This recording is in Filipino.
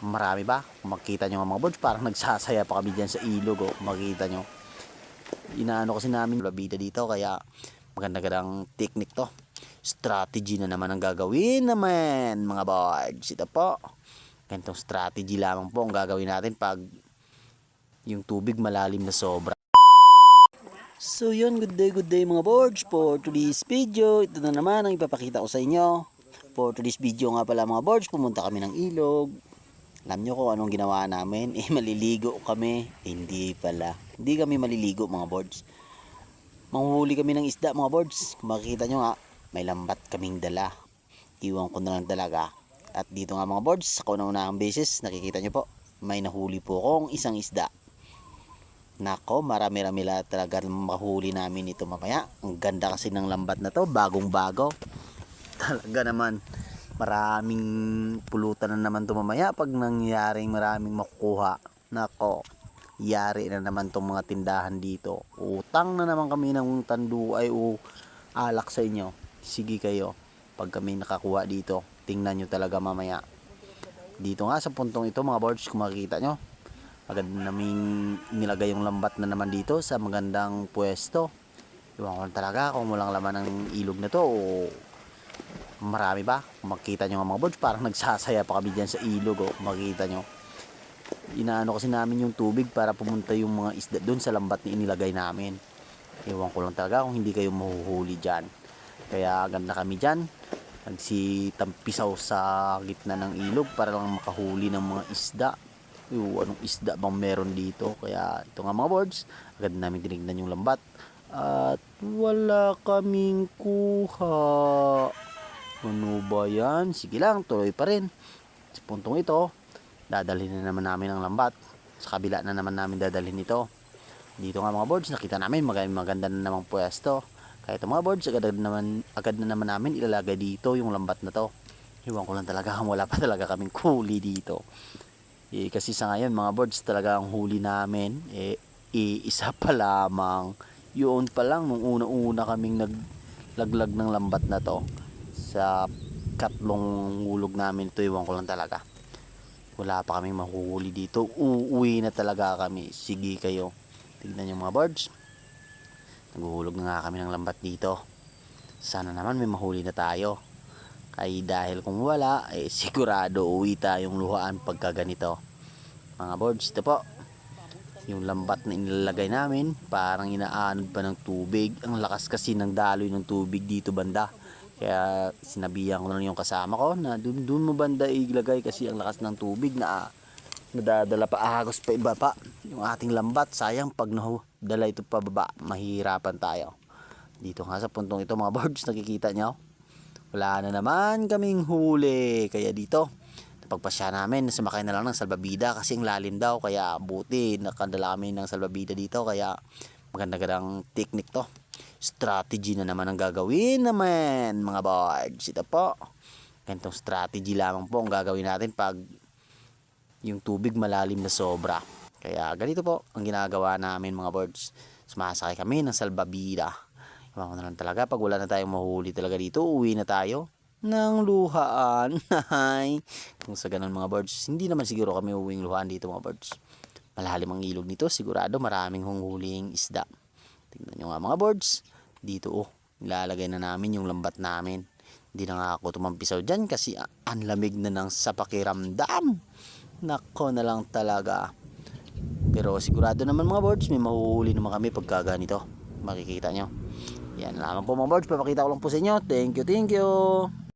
Marami ba? Kung makita nyo mga boards, parang nagsasaya pa kami dyan sa ilog. Oh. Makita nyo. Inaano kasi namin labida dito, kaya maganda-gandang technique to. Strategy na naman ang gagawin naman, mga boards. Ito po. Ganitong strategy lamang po ang gagawin natin pag yung tubig malalim na sobra. So yun, good day, good day mga boards. For today's video, ito na naman ang ipapakita ko sa inyo. For today's video nga pala mga boards, pumunta kami ng ilog. Alam nyo kung anong ginawa namin? Eh, maliligo kami. Eh, hindi pala. Hindi kami maliligo mga boards. Manghuli kami ng isda mga boards. Kung makikita nyo nga, may lambat kaming dala. Iwan ko na lang talaga. At dito nga mga boards, sa kauna-unahang beses, nakikita nyo po, may nahuli po akong isang isda. Nako, marami-rami lahat talaga mahuli namin ito mamaya. Ang ganda kasi ng lambat na to, bagong-bago. Talaga naman, maraming pulutan na naman to mamaya pag nangyaring maraming makukuha. Nako, yari na naman tong mga tindahan dito. Utang na naman kami ng tandu ay o alak sa inyo. Sige kayo, pag kami nakakuha dito, tingnan nyo talaga mamaya. Dito nga sa puntong ito mga boards, kung makikita nyo, agad namin nilagay yung lambat na naman dito sa magandang pwesto. Iwan ko talaga kung walang laman ng ilog na to o marami ba? Kung makita nyo mga boards, parang nagsasaya pa kami dyan sa ilog o makita nyo. Inaano kasi namin yung tubig para pumunta yung mga isda doon sa lambat na inilagay namin. Iwan ko lang talaga kung hindi kayo mahuhuli dyan. Kaya ganda kami dyan. Nagsitampisaw sa gitna ng ilog para lang makahuli ng mga isda yung anong isda bang meron dito kaya ito nga mga boards agad namin tinignan yung lambat at wala kaming kuha ano ba yan? Sige lang tuloy pa rin. Sa puntong ito dadalhin na naman namin ang lambat. Sa kabila na naman namin dadalhin ito. Dito nga mga boards nakita namin maganda, na namang pwesto. Kaya ito mga boards agad, naman, agad na naman namin ilalagay dito yung lambat na to. Iwan ko lang talaga wala pa talaga kaming kuli dito. Eh, kasi sa ngayon mga birds talaga ang huli namin. Eh, iisa pa lamang. Yun pa lang nung una-una kaming naglaglag ng lambat na to sa katlong ulog namin ito iwan ko lang talaga. Wala pa kaming mahuhuli dito. Uuwi na talaga kami. Sige kayo. Tignan yung mga birds. Naghuhulog na nga kami ng lambat dito. Sana naman may mahuli na tayo ay dahil kung wala eh sigurado uwi tayong luhaan pagka ganito mga boards ito po yung lambat na inilalagay namin parang inaanod pa ng tubig ang lakas kasi ng daloy ng tubig dito banda kaya sinabihan ko na yung kasama ko na dun, dun mo banda ilagay kasi ang lakas ng tubig na nadadala pa agos pa iba pa yung ating lambat sayang pag dala ito pa baba mahirapan tayo dito nga sa puntong ito mga boards nakikita nyo wala na naman kaming huli. Kaya dito, napagpasya namin, sumakay na lang ng salbabida kasi ang lalim daw. Kaya buti, nakadala kami ng salbabida dito. Kaya maganda-gandang technique to. Strategy na naman ang gagawin naman, mga boards. Ito po. Ganitong strategy lamang po ang gagawin natin pag yung tubig malalim na sobra. Kaya ganito po ang ginagawa namin mga boards. Sumasakay kami ng salbabida. Iwan ko na lang talaga. Pag wala na tayong mahuli talaga dito, uwi na tayo ng luhaan. Kung sa ganun mga birds, hindi naman siguro kami uwing luhaan dito mga birds. Malalim ang ilog nito, sigurado maraming hunghuling isda. Tingnan nyo nga mga birds. Dito oh, nilalagay na namin yung lambat namin. Hindi na nga ako tumampisaw dyan kasi ang lamig na ng sa pakiramdam. Nako na lang talaga. Pero sigurado naman mga birds, may mahuhuli naman kami pagka ganito. Makikita nyo. Yan lamang po mga birds. Papakita ko lang po sa inyo. Thank you, thank you.